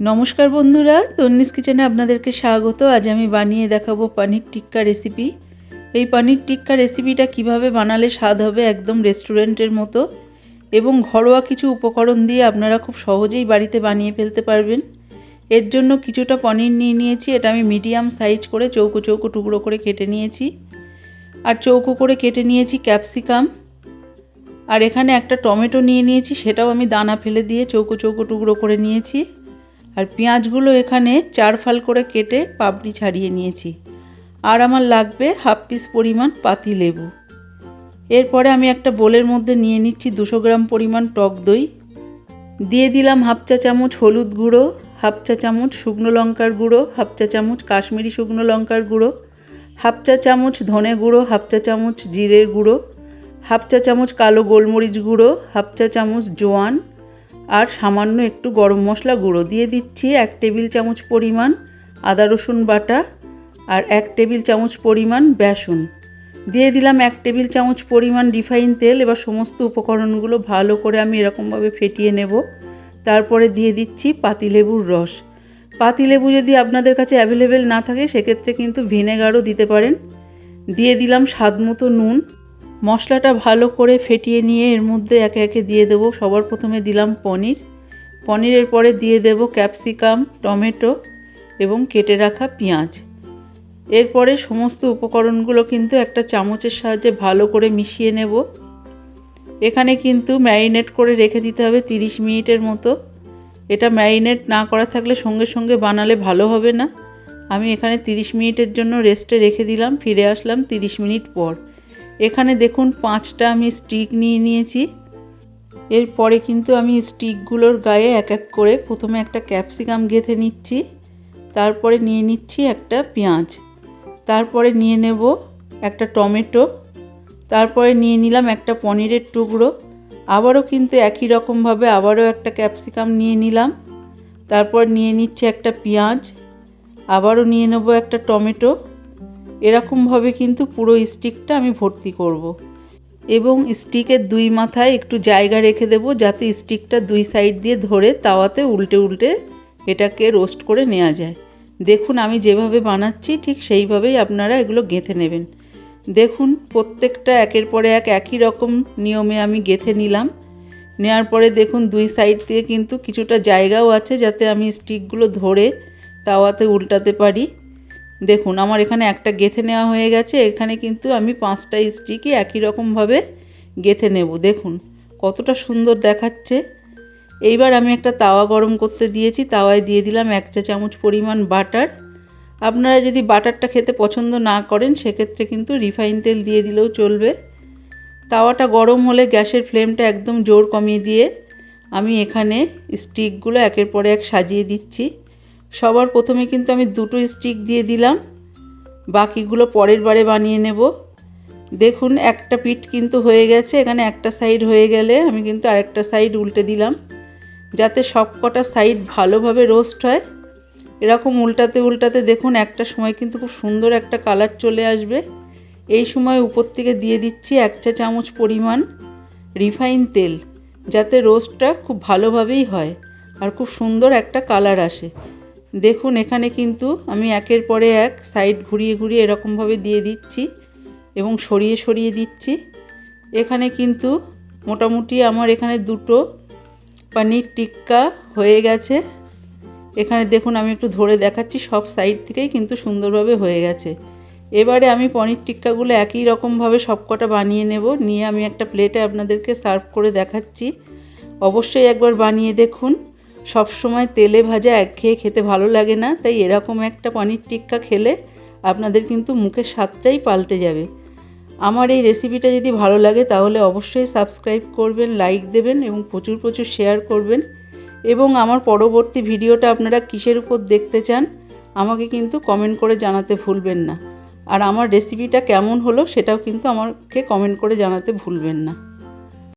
নমস্কার বন্ধুরা, তন্নিস কিচেনে আপনাদেরকে স্বাগত। আজ আমি বানিয়ে দেখাবো পনির টিক্কা রেসিপি এই পনির টিক্কা রেসিপিটা কীভাবে বানালে স্বাদ হবে একদম রেস্টুরেন্টের মতো এবং ঘরোয়া কিছু উপকরণ দিয়ে আপনারা খুব সহজেই বাড়িতে বানিয়ে ফেলতে পারবেন। এর জন্য কিছুটা পনির নিয়ে নিয়েছি, এটা আমি মিডিয়াম সাইজ করে চৌকো চৌকো টুকরো করে কেটে নিয়েছি। আর চৌকো করে কেটে নিয়েছি ক্যাপসিকাম। আর এখানে একটা টমেটো নিয়ে নিয়েছি, সেটাও আমি দানা ফেলে দিয়ে চৌকো চৌকো টুকরো করে নিয়েছি। আর পেঁয়াজগুলো এখানে চার ফাল করে কেটে পাপড়ি ছাড়িয়ে নিয়েছি। আর আমার লাগবে হাফ পিস পরিমাণ পাতি লেবু। এরপরে আমি একটা বোলের মধ্যে নিয়ে নিচ্ছি দুশো গ্রাম পরিমাণ টক দই। দিয়ে দিলাম হাফ চা চামচ হলুদ গুঁড়ো, হাফ চা চামচ শুকনো লঙ্কার গুঁড়ো, হাফ চা চামচ কাশ্মীরি শুকনো লঙ্কার গুঁড়ো, হাফ চা চামচ ধনে গুঁড়ো, হাফ চা চামচ জিরের গুঁড়ো, হাফ চা চামচ কালো গোলমরিচ গুঁড়ো, হাফ চা চামচ জোয়ান আর সামান্য একটু গরম মশলা গুঁড়ো দিয়ে দিচ্ছি, এক টেবিল চামচ পরিমাণ আদা রসুন বাটা আর এক টেবিল চামচ পরিমাণ বেসন। দিয়ে দিলাম এক টেবিল চামচ পরিমাণ রিফাইন তেল। এবার সমস্ত উপকরণগুলো ভালো করে আমি এরকমভাবে ফেটিয়ে নেব। তারপরে দিয়ে দিচ্ছি পাতিলেবুর রস। পাতিলেবু যদি আপনাদের কাছে অ্যাভেলেবেল না থাকে, সেক্ষেত্রে কিন্তু ভিনেগারও দিতে পারেন। দিয়ে দিলাম স্বাদ মতো নুন। মশলাটা ভালো করে ফেটিয়ে নিয়ে এর মধ্যে একে একে দিয়ে দেবো। সবার প্রথমে দিলাম পনির। পনিরের পরে দিয়ে দেব ক্যাপসিকাম, টমেটো এবং কেটে রাখা পেঁয়াজ। এরপরে সমস্ত উপকরণগুলো কিন্তু একটা চামচের সাহায্যে ভালো করে মিশিয়ে নেব। এখানে কিন্তু ম্যারিনেট করে রেখে দিতে হবে 30 মিনিটের মতো। এটা ম্যারিনেট না করা থাকলে সঙ্গে সঙ্গে বানালে ভালো হবে না। আমি এখানে 30 মিনিটের জন্য রেস্টে রেখে দিলাম। ফিরে আসলাম 30 মিনিট পর। এখানে দেখুন পাঁচটা আমি স্টিক নিয়ে নিয়েছি। এরপরে কিন্তু আমি স্টিকগুলোর গায়ে এক এক করে প্রথমে একটা ক্যাপসিকাম গেঁথে নিচ্ছি, তারপরে নিয়ে নিচ্ছি একটা পেঁয়াজ, তারপরে নিয়ে নেব একটা টমেটো, তারপরে নিয়ে নিলাম একটা পনিরের টুকরো, আবারও কিন্তু একই রকমভাবে আবারও একটা ক্যাপসিকাম নিয়ে নিলাম, তারপর নিয়ে নিচ্ছে একটা পেঁয়াজ, আবারও নিয়ে নেব একটা টমেটো এরকমভাবে কিন্তু পুরো স্টিকটা আমি ভর্তি করব। এবং স্টিকের দুই মাথায় একটু জায়গা রেখে দেব যাতে স্টিকটা দুই সাইড দিয়ে ধরে তাওয়াতে উল্টে উল্টে এটাকে রোস্ট করে নেওয়া যায়। দেখুন, আমি যেভাবে বানাচ্ছি ঠিক সেইভাবেই আপনারা এগুলো গেঁথে নেবেন। দেখুন, প্রত্যেকটা একের পরে এক একই রকম নিয়মে আমি গেঁথে নিলাম। নেওয়ার পরে দেখুন, দুই সাইড দিয়ে কিন্তু কিছুটা জায়গাও আছে যাতে আমি স্টিকগুলো ধরে তাওয়াতে উল্টাতে পারি। দেখুন, আমার এখানে একটা গেথে নেওয়া হয়ে গেছে। এখানে কিন্তু আমি পাঁচটা স্টিকই একই রকমভাবে গেথে নেব। দেখুন, কতটা সুন্দর দেখাচ্ছে। এইবার আমি একটা তাওয়া গরম করতে দিয়েছি। তাওয়ায় দিয়ে দিলাম এক চা চামচ পরিমাণ বাটার। আপনারা যদি বাটারটা খেতে পছন্দ না করেন, সেক্ষেত্রে কিন্তু রিফাইন তেল দিয়ে দিলেও চলবে। তাওয়াটা গরম হলে গ্যাসের ফ্লেমটা একদম জোর কমিয়ে দিয়ে আমি এখানে স্টিকগুলো একের পরে এক সাজিয়ে দিচ্ছি। সবার প্রথমে কিন্তু আমি দুটো স্টিক দিয়ে দিলাম। বাকিগুলো পরের বারে বানিয়ে নেব। দেখুন, একটা পিঠ কিন্তু হয়ে গেছে, এখানে একটা সাইড হয়ে গেলে আমি কিন্তু আরেকটা সাইড উল্টে দিলাম। যাতে সব কটা সাইড ভালোভাবে রোস্ট হয়। এরকম উল্টাতে উল্টাতে দেখুন, একটা সময় কিন্তু খুব সুন্দর একটা কালার চলে আসবে। এই সময় উপর থেকে দিয়ে দিচ্ছি এক চা চামচ পরিমাণ রিফাইন তেল, যাতে রোস্টটা খুব ভালোভাবেই হয় আর খুব সুন্দর একটা কালার আসে। দেখুন, এখানে কিন্তু আমি একের পরে এক সাইড ঘুরিয়ে ঘুরিয়ে এরকমভাবে দিয়ে দিচ্ছি এবং সরিয়ে সরিয়ে দিচ্ছি। এখানে কিন্তু মোটামুটি আমার এখানে দুটো পনির টিক্কা হয়ে গেছে। এখানে দেখুন, আমি একটু ধরে দেখাচ্ছি, সব সাইড থেকেই কিন্তু সুন্দরভাবে হয়ে গেছে। এবারে আমি পনির টিক্কাগুলো একই রকমভাবে সবকটা বানিয়ে নেব। নিয়ে আমি একটা প্লেটে আপনাদেরকে সার্ভ করে দেখাচ্ছি। অবশ্যই একবার বানিয়ে দেখুন। সব সময় তেলে ভাজা একঘেয়ে খেতে ভালো লাগে না, তাই এরকম একটা পনির টিক্কা খেলে আপনাদের কিন্তু মুখের স্বাদটাই পাল্টে যাবে। আমার এই রেসিপিটা যদি ভালো লাগে তাহলে অবশ্যই সাবস্ক্রাইব করবেন লাইক দেবেন এবং প্রচুর প্রচুর শেয়ার করবেন। এবং আমার পরবর্তী ভিডিওটা আপনারা কিসের উপর দেখতে চান, আমাকে কিন্তু কমেন্ট করে জানাতে ভুলবেন না। আর আমার রেসিপিটা কেমন হলো সেটাও কিন্তু আমাকে কমেন্ট করে জানাতে ভুলবেন না।